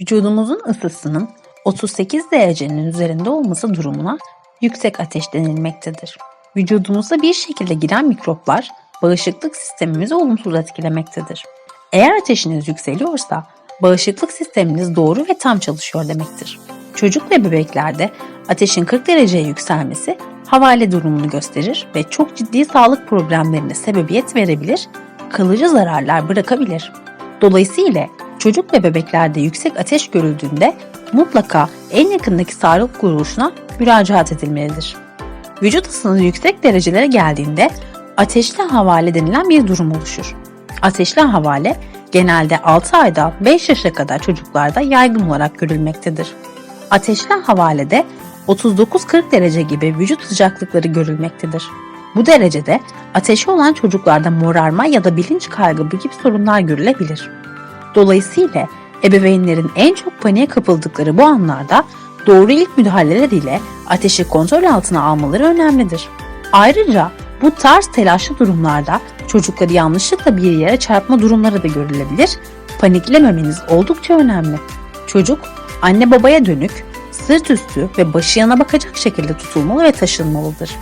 Vücudumuzun ısısının 38 derecenin üzerinde olması durumuna yüksek ateş denilmektedir. Vücudumuza bir şekilde giren mikroplar bağışıklık sistemimizi olumsuz etkilemektedir. Eğer ateşiniz yükseliyorsa bağışıklık sisteminiz doğru ve tam çalışıyor demektir. Çocuk ve bebeklerde ateşin 40 dereceye yükselmesi havale durumunu gösterir ve çok ciddi sağlık problemlerine sebebiyet verebilir, kalıcı zararlar bırakabilir. Dolayısıyla çocuk ve bebeklerde yüksek ateş görüldüğünde mutlaka en yakındaki sağlık kuruluşuna müracaat edilmelidir. Vücut ısınız yüksek derecelere geldiğinde ateşli havale denilen bir durum oluşur. Ateşli havale genelde 6 aydan 5 yaşa kadar çocuklarda yaygın olarak görülmektedir. Ateşli havalede 39-40 derece gibi vücut sıcaklıkları görülmektedir. Bu derecede ateşi olan çocuklarda morarma ya da bilinç kaybı gibi sorunlar görülebilir. Dolayısıyla ebeveynlerin en çok paniğe kapıldıkları bu anlarda doğru ilk müdahaleler ile ateşi kontrol altına almaları önemlidir. Ayrıca bu tarz telaşlı durumlarda çocukları yanlışlıkla bir yere çarpma durumları da görülebilir. Paniklememeniz oldukça önemli. Çocuk anne babaya dönük, sırt üstü ve başı yana bakacak şekilde tutulmalı ve taşınmalıdır.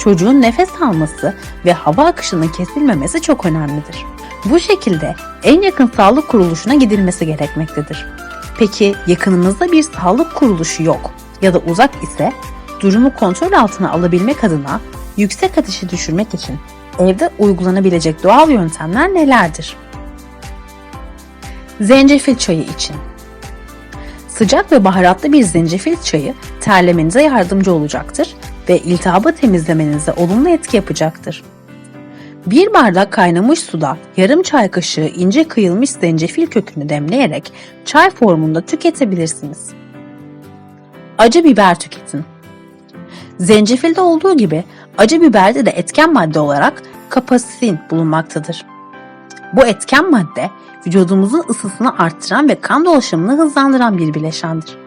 Çocuğun nefes alması ve hava akışının kesilmemesi çok önemlidir. Bu şekilde en yakın sağlık kuruluşuna gidilmesi gerekmektedir. Peki yakınınızda bir sağlık kuruluşu yok ya da uzak ise durumu kontrol altına alabilmek adına yüksek ateşi düşürmek için evde uygulanabilecek doğal yöntemler nelerdir? Zencefil çayı için Sıcak ve baharatlı bir zencefil çayı terlemenize yardımcı olacaktır ve iltihabı temizlemenize olumlu etki yapacaktır. Bir bardak kaynamış suda yarım çay kaşığı ince kıyılmış zencefil kökünü demleyerek çay formunda tüketebilirsiniz. Acı biber tüketin. Zencefilde olduğu gibi acı biberde de etken madde olarak kapasitin bulunmaktadır. Bu etken madde vücudumuzun ısısını arttıran ve kan dolaşımını hızlandıran bir bileşendir.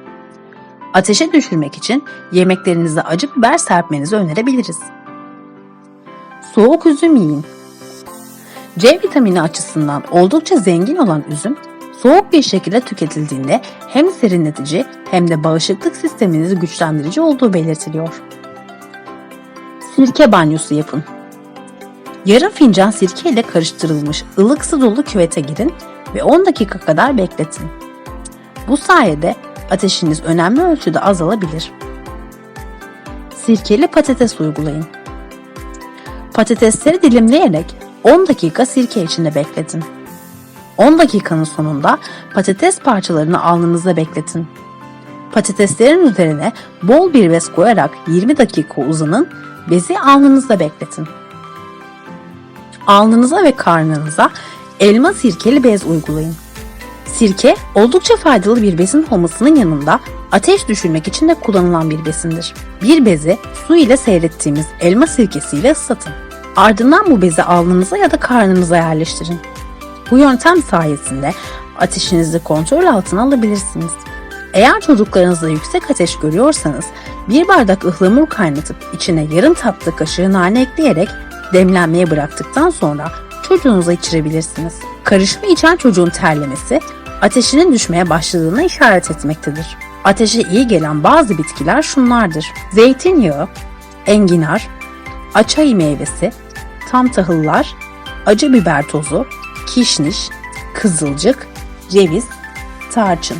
Ateşe düşürmek için yemeklerinize acı biber serpmenizi önerebiliriz. Soğuk üzüm yiyin. C vitamini açısından oldukça zengin olan üzüm, soğuk bir şekilde tüketildiğinde hem serinletici hem de bağışıklık sisteminizi güçlendirici olduğu belirtiliyor. Sirke banyosu yapın. Yarım fincan sirke ile karıştırılmış ılık su dolu küvete girin ve 10 dakika kadar bekletin. Bu sayede ateşiniz önemli ölçüde azalabilir. Sirkeli patates uygulayın. Patatesleri dilimleyerek 10 dakika sirke içinde bekletin. 10 dakikanın sonunda patates parçalarını alnınızda bekletin. Patateslerin üzerine bol bir bez koyarak 20 dakika uzanın, bezi alnınızda bekletin. Alnınıza ve karnınıza elma sirkeli bez uygulayın. Sirke oldukça faydalı bir besin olmasının yanında ateş düşürmek için de kullanılan bir besindir. Bir bezi su ile seyrettiğimiz elma sirkesiyle ıslatın. Ardından bu bezi alnınıza ya da karnınıza yerleştirin. Bu yöntem sayesinde ateşinizi kontrol altına alabilirsiniz. Eğer çocuklarınızda yüksek ateş görüyorsanız bir bardak ıhlamur kaynatıp içine yarım tatlı kaşığı nane ekleyerek demlenmeye bıraktıktan sonra çocuğunuza içirebilirsiniz. Karışımı içen çocuğun terlemesi ateşinin düşmeye başladığına işaret etmektedir. Ateşe iyi gelen bazı bitkiler şunlardır. Zeytinyağı, enginar, açay meyvesi, tam tahıllar, acı biber tozu, kişniş, kızılcık, ceviz, tarçın.